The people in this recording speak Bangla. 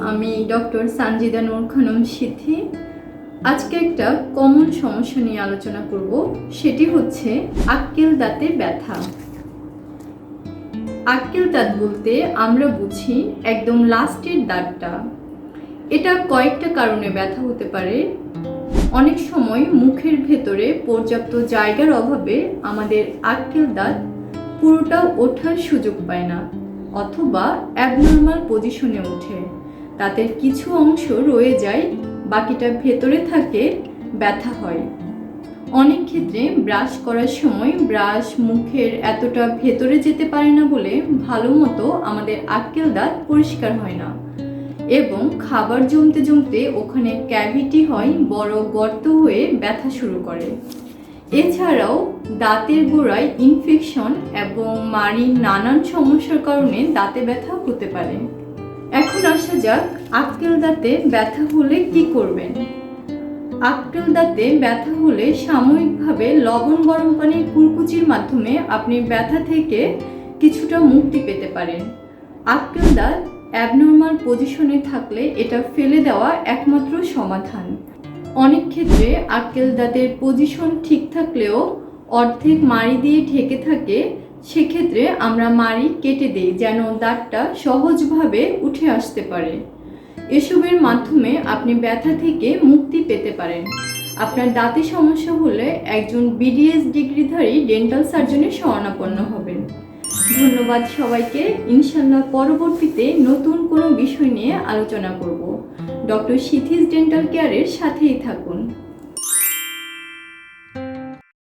আমি ডক্টর সানজিদা নূর খানম সিদ্ধি আজকে একটা কমন সমস্যা নিয়ে আলোচনা করব, সেটি হচ্ছে আক্কেল দাঁতে ব্যথা। আক্কেল দাঁত বলতে আমরা বুঝি একদম লাস্টের দাঁতটা। এটা কয়েকটা কারণে ব্যথা হতে পারে। অনেক সময় মুখের ভেতরে পর্যাপ্ত জায়গার অভাবে আমাদের আক্কেল দাঁত পুরোটা ওঠার সুযোগ পায় না। অথবা অ্যাবনর্মাল পজিশনে ওঠে। দাঁতের কিছু অংশ রয়ে যায়, বাকিটা ভেতরে থাকে, ব্যথা হয়। অনেক ক্ষেত্রে ব্রাশ করার সময় ব্রাশ মুখের এতটা ভেতরে যেতে পারে না বলে ভালো মতো আমাদের আক্কেল দাঁত পরিষ্কার হয় না। এবং খাবার জমতে জমতে ওখানে ক্যাভিটি হয়, বড় গর্ত হয়ে ব্যথা শুরু করে। এছাড়াও দাঁতের গোড়ায় ইনফেকশন এবং মাড়ির নানান সমস্যার কারণে দাঁতে ব্যথা হতে পারে। এখন আসা যাক আক্কেল দাঁতে ব্যথা হলে কি করবেন। আক্কেল দাঁতে ব্যথা হলে সাময়িকভাবে লবণ গরম পানির কুলকুচির মাধ্যমে আপনি ব্যথা থেকে কিছুটা মুক্তি পেতে পারেন। আক্কেল দাঁত অ্যাবনর্মাল পজিশনে থাকলে এটা ফেলে দেওয়া একমাত্র সমাধান। অনেক ক্ষেত্রে আক্কেল দাঁতের পজিশন ঠিক থাকলেও অর্ধেক মাড়ি দিয়ে ঢেকে থাকে, সেক্ষেত্রে আমরা মাড়ি কেটে দিই যেন দাঁতটা সহজভাবে উঠে আসতে পারে। এসবের মাধ্যমে আপনি ব্যথা থেকে মুক্তি পেতে পারেন। আপনার দাঁতে সমস্যা হলে একজন বিডিএস ডিগ্রিধারী ডেন্টাল সার্জনের শরণাপন্ন হবেন। ধন্যবাদ সবাইকে। ইনশাল্লাহ পরবর্তীতে নতুন কোনো বিষয় নিয়ে আলোচনা করব। ডক্টর সিথিস ডেন্টাল কেয়ারের সাথেই থাকুন।